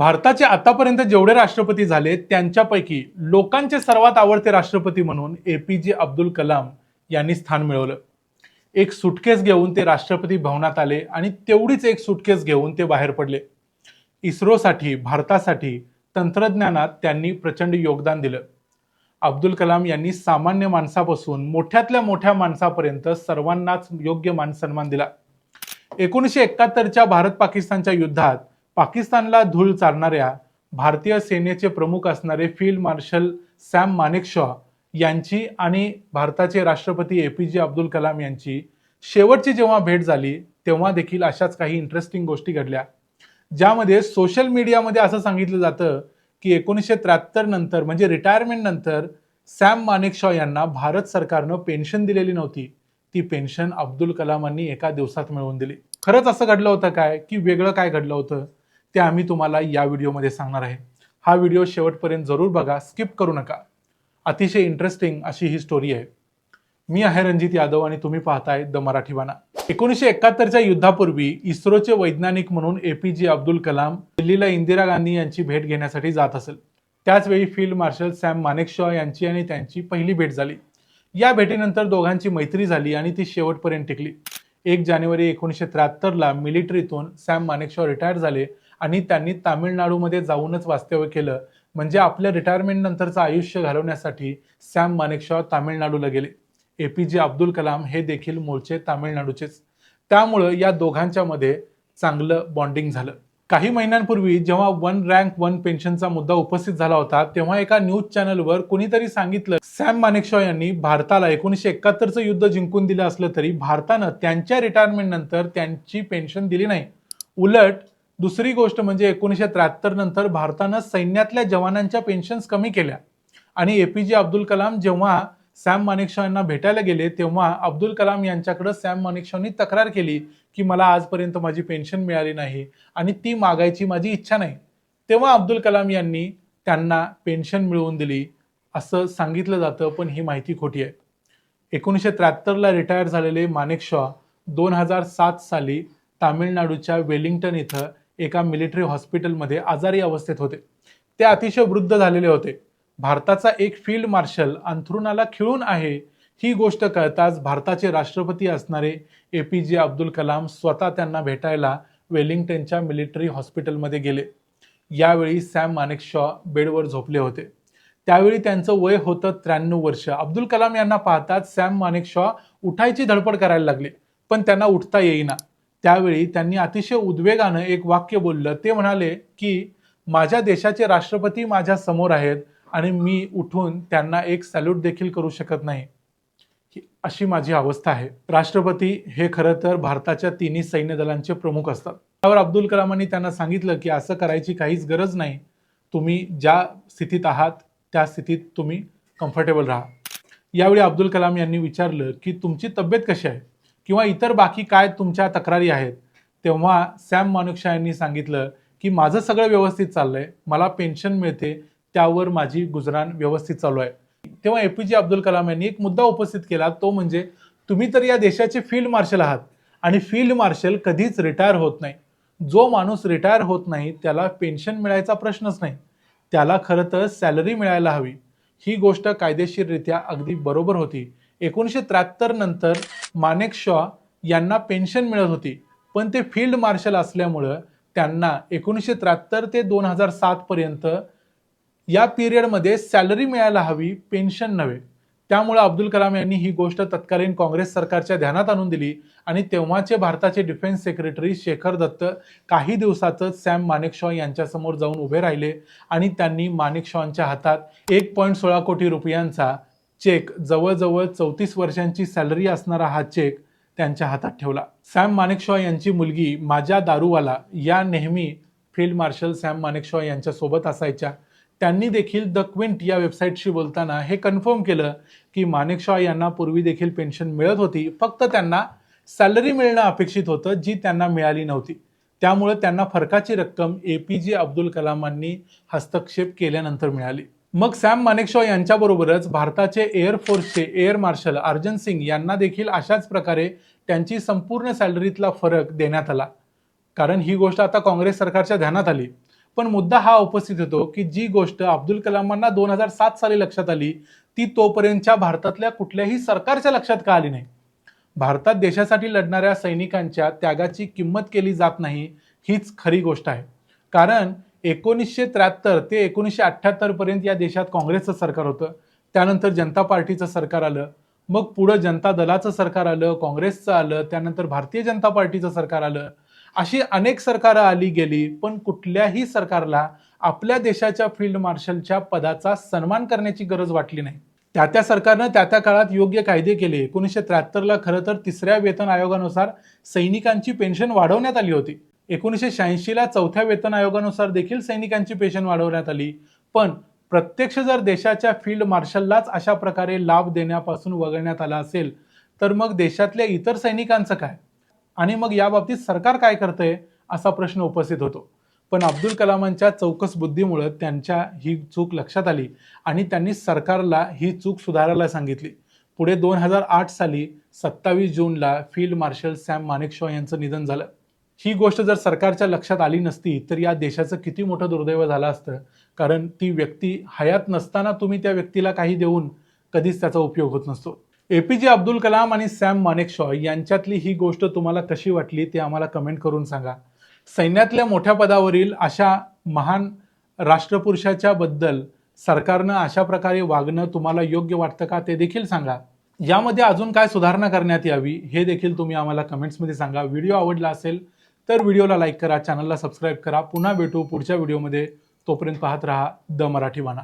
भारताचे आतापर्यंत जेवढे राष्ट्रपती झाले त्यांच्यापैकी लोकांचे सर्वात आवडते राष्ट्रपती म्हणून ए पी जे अब्दुल कलाम यांनी स्थान मिळवलं. एक सुटकेस घेऊन ते राष्ट्रपती भवनात आले आणि तेवढीच एक सुटकेस घेऊन ते बाहेर पडले. इस्रोसाठी भारतासाठी तंत्रज्ञानात त्यांनी प्रचंड योगदान दिलं. अब्दुल कलाम यांनी सामान्य माणसापासून मोठ्यातल्या मोठ्या माणसापर्यंत सर्वांनाच योग्य मान सन्मान दिला. एकोणीसशे एकाहत्तरच्या भारत पाकिस्तानच्या युद्धात पाकिस्तानला धूळ चारणाऱ्या भारतीय सेनेचे प्रमुख असणारे फील्ड मार्शल सॅम मानेकशॉ यांची आणि भारताचे राष्ट्रपती ए पी जे अब्दुल कलाम यांची शेवटची जेव्हा भेट झाली तेव्हा देखील अशाच काही इंटरेस्टिंग गोष्टी घडल्या. ज्यामध्ये सोशल मीडियामध्ये असं सांगितलं जातं की एकोणीसशे त्र्याहत्तर नंतर म्हणजे रिटायरमेंट नंतर सॅम मानेकशॉ यांना भारत सरकारनं पेन्शन दिलेली नव्हती. ती पेन्शन अब्दुल कलामांनी एका दिवसात मिळवून दिली. खरंच असं घडलं होतं काय? की वेगळं काय घडलं होतं? ते आम्ही तुम्हाला या व्हिडिओमध्ये सांगणार आहे. हा व्हिडिओ शेवटपर्यंत जरूर बघा स्किप करू नका. अतिशय इंटरेस्टिंग अशी ही स्टोरी आहे. मी आहे रणजित यादव आणि तुम्ही पाहताय द मराठी बाणा एकोणीसशे एकाहत्तरच्या युद्धापूर्वी इस्रोचे वैज्ञानिक म्हणून ए पी जे अब्दुल कलाम दिल्लीला इंदिरा गांधी यांची भेट घेण्यासाठी जात असेल. त्याचवेळी फील्ड मार्शल सॅम मानेकशॉ यांची आणि त्यांची पहिली भेट झाली. या भेटीनंतर दोघांची मैत्री झाली आणि ती शेवटपर्यंत टिकली. एक जानेवारी एकोणीसशे त्र्याहत्तरला मिलिटरीतून सॅम मानेकशॉ रिटायर झाले. आणि त्यांनी तामिळनाडूमध्ये जाऊनच वास्तव्य केलं. म्हणजे आपल्या रिटायरमेंट नंतरचं आयुष्य घालवण्यासाठी सॅम मानेकशॉ तामिळनाडूला गेले. ए पी जे अब्दुल कलाम हे देखील मूळचे तामिळनाडूचेच. त्यामुळं या दोघांच्या मध्ये चांगलं बॉन्डिंग झालं. काही महिन्यांपूर्वी जेव्हा वन रँक वन पेन्शनचा मुद्दा उपस्थित झाला होता तेव्हा एका न्यूज चॅनलवर कुणीतरी सांगितलं सॅम मानेकशॉ यांनी भारताला एकोणीसशे एकाहत्तरचं युद्ध जिंकून दिलं असलं तरी भारतानं त्यांच्या रिटायरमेंट नंतर त्यांची पेन्शन दिली नाही. उलट दुसरी गोष्ट म्हणजे एकोणीसशे त्र्याहत्तर नंतर भारतानं सैन्यातल्या जवानांच्या पेन्शन्स कमी केल्या. आणि ए पी जे अब्दुल कलाम जेव्हा सॅम मानेकशॉ यांना भेटायला गेले तेव्हा अब्दुल कलाम यांच्याकडे सॅम मानेकशॉनी तक्रार केली की मला आजपर्यंत माझी पेन्शन मिळाली नाही आणि ती मागायची माझी इच्छा नाही. तेव्हा अब्दुल कलाम यांनी त्यांना पेन्शन मिळवून दिली असं सांगितलं जातं पण ही माहिती खोटी आहे. एकोणीसशे त्र्याहत्तरला रिटायर झालेले मानेकशॉ दोन हजार सात साली तामिळनाडूच्या वेलिंग्टन इथं एका मिलिटरी हॉस्पिटलमध्ये आजारी अवस्थेत होते. ते अतिशय वृद्ध झालेले होते. भारताचा एक फील्ड मार्शल अंथरुणाला खिळून आहे ही गोष्ट कळताच भारताचे राष्ट्रपती असणारे ए पी जे अब्दुल कलाम स्वतः त्यांना भेटायला वेलिंग्टनच्या मिलिटरी हॉस्पिटलमध्ये गेले. यावेळी सॅम मानेकशॉ बेडवर झोपले होते. त्यावेळी त्यांचं वय होतं त्र्याण्णव वर्ष. अब्दुल कलाम यांना पाहताच सॅम मानेक शॉ उठायची धडपड करायला लागले पण त्यांना उठता येईना. त्यावेळी त्यांनी अतिशय उद्वेगानं एक वाक्य बोललं. ते म्हणाले की माझ्या देशाचे राष्ट्रपती माझ्यासमोर आहेत आणि मी उठून त्यांना एक सॅल्यूट देखील करू शकत नाही. अशी माझी अवस्था आहे. राष्ट्रपती हे खरं तर भारताच्या तिन्ही सैन्य दलांचे प्रमुख असतात. त्यावर अब्दुल कलामांनी त्यांना सांगितलं की असं करायची काहीच गरज नाही. तुम्ही ज्या स्थितीत आहात त्या स्थितीत तुम्ही कम्फर्टेबल राहा. यावेळी अब्दुल कलाम यांनी विचारलं की तुमची तब्येत कशी आहे? किंवा इतर बाकी काय तुमच्या तक्रारी आहेत तेव्हा सॅम मानुक्षा यांनी सांगितलं की माझं सगळं व्यवस्थित चाललंय मला पेन्शन मिळते त्यावर माझी गुजराण व्यवस्थित चालू आहे. तेव्हा ए पी जे अब्दुल कलाम यांनी एक मुद्दा उपस्थित केला तो म्हणजे तुम्ही तर या देशाचे फील्ड मार्शल आहात आणि फील्ड मार्शल कधीच रिटायर होत नाही. जो माणूस रिटायर होत नाही त्याला पेन्शन मिळायचा प्रश्नच नाही. त्याला खरं तर सॅलरी मिळायला हवी. ही गोष्ट कायदेशीररित्या अगदी बरोबर होती. एकोणीसशे त्र्याहत्तर नंतर मानेक शॉ यांना पेन्शन मिळत होती. पण ते फील्ड मार्शल असल्यामुळं त्यांना एकोणीसशे त्र्याहत्तर ते दोन हजार सातपर्यंत या पिरियडमध्ये सॅलरी मिळायला हवी पेन्शन नव्हे. त्यामुळे अब्दुल कलाम यांनी ही गोष्ट तत्कालीन काँग्रेस सरकारच्या ध्यानात आणून दिली आणि तेव्हाचे भारताचे डिफेन्स सेक्रेटरी शेखर दत्त काही दिवसातच सॅम मानेकशॉ यांच्यासमोर जाऊन उभे राहिले आणि त्यांनी मानेकशॉंच्या हातात एक पॉईंट सोळा कोटी रुपयांचा चेक जवळजवळ चौतीस वर्षांची सॅलरी असणारा हा चेक त्यांच्या हातात ठेवला. सॅम मानेकशॉ यांची मुलगी माझ्या दारूवाला या नेहमी फील्ड मार्शल सॅम मानेकशॉ यांच्यासोबत असायच्या. त्यांनी देखील द क्विंट या वेबसाईटशी बोलताना हे कन्फर्म केलं की मानेकशॉ यांना पूर्वी देखील पेन्शन मिळत होती. फक्त त्यांना सॅलरी मिळणं अपेक्षित होतं जी त्यांना मिळाली नव्हती. त्यामुळे त्यांना फरकाची रक्कम ए पी जे अब्दुल कलामांनी हस्तक्षेप केल्यानंतर मिळाली. मग सॅम मानेकशॉ यांच्याबरोबरच भारताचे एअरफोर्सचे एअर मार्शल अर्जन सिंग यांना देखील अशाच प्रकारे त्यांची संपूर्ण सॅलरीतला फरक देण्यात आला. कारण ही गोष्ट आता काँग्रेस सरकारच्या ध्यानात आली. पण मुद्दा हा उपस्थित होतो की जी गोष्ट अब्दुल कलामांना दोन हजार सात साली लक्षात आली ती तोपर्यंतच्या भारतातल्या कुठल्याही सरकारच्या लक्षात का आली नाही? भारतात देशासाठी लढणाऱ्या सैनिकांच्या त्यागाची किंमत केली जात नाही हीच खरी गोष्ट आहे. कारण एकोणीसशे त्र्याहत्तर ते एकोणीसशे अठ्ठ्याहत्तर पर्यंत या देशात काँग्रेसचं सरकार होतं. त्यानंतर जनता पार्टीचं सरकार आलं. मग पुढं जनता दलाचं सरकार आलं काँग्रेसचं आलं त्यानंतर भारतीय जनता पार्टीचं सरकार आलं. अशी अनेक सरकारं आली गेली पण कुठल्याही सरकारला आपल्या देशाच्या फील्ड मार्शलच्या पदाचा सन्मान करण्याची गरज वाटली नाही. त्या त्या सरकारनं त्या त्या काळात योग्य कायदे केले. एकोणीसशे त्र्याहत्तरला खरं तर तिसऱ्या वेतन आयोगानुसार सैनिकांची पेन्शन वाढवण्यात आली होती. एकोणीसशे शहाऐंशीला चौथ्या वेतन आयोगानुसार देखील सैनिकांची पेन्शन वाढवण्यात आली. पण प्रत्यक्ष जर देशाच्या फील्ड मार्शललाच अशा प्रकारे लाभ देण्यापासून वगळण्यात आला असेल तर मग देशातल्या इतर सैनिकांचं काय? आणि मग याबाबतीत सरकार काय करतंय असा प्रश्न उपस्थित होतो. पण अब्दुल कलामांच्या चौकस बुद्धीमुळं त्यांच्या ही चूक लक्षात आली आणि त्यांनी सरकारला ही चूक सुधारायला सांगितली. पुढे दोन हजार आठ साली सत्तावीस जूनला फील्ड मार्शल सॅम मानेकशॉ यांचं निधन झालं. ही गोष्ट जर सरकारच्या लक्षात आली नसती तर या देशाचं किती मोठं दुर्दैव झालं असतं. कारण ती व्यक्ती हयात नसताना तुम्ही त्या व्यक्तीला काही देऊन कधीच त्याचा उपयोग होत नसतो. ए पी जे अब्दुल कलाम आणि सॅम मानेकशॉ यांच्यातली ही गोष्ट तुम्हाला कशी वाटली ते आम्हाला कमेंट करून सांगा. सैन्यातल्या मोठ्या पदावरील अशा महान राष्ट्रपुरुषाच्या बद्दल सरकारनं अशा प्रकारे वागणं तुम्हाला योग्य वाटतं का ते देखील सांगा. यामध्ये अजून काय सुधारणा करण्यात यावी हे देखील तुम्ही आम्हाला कमेंट्समध्ये सांगा. व्हिडिओ आवडला असेल तर व्हिडिओला लाईक करा चॅनलला सबस्क्राईब करा. पुन्हा भेटू पुढच्या व्हिडिओमध्ये. तोपर्यंत पाहत राहा द मराठी वाणा.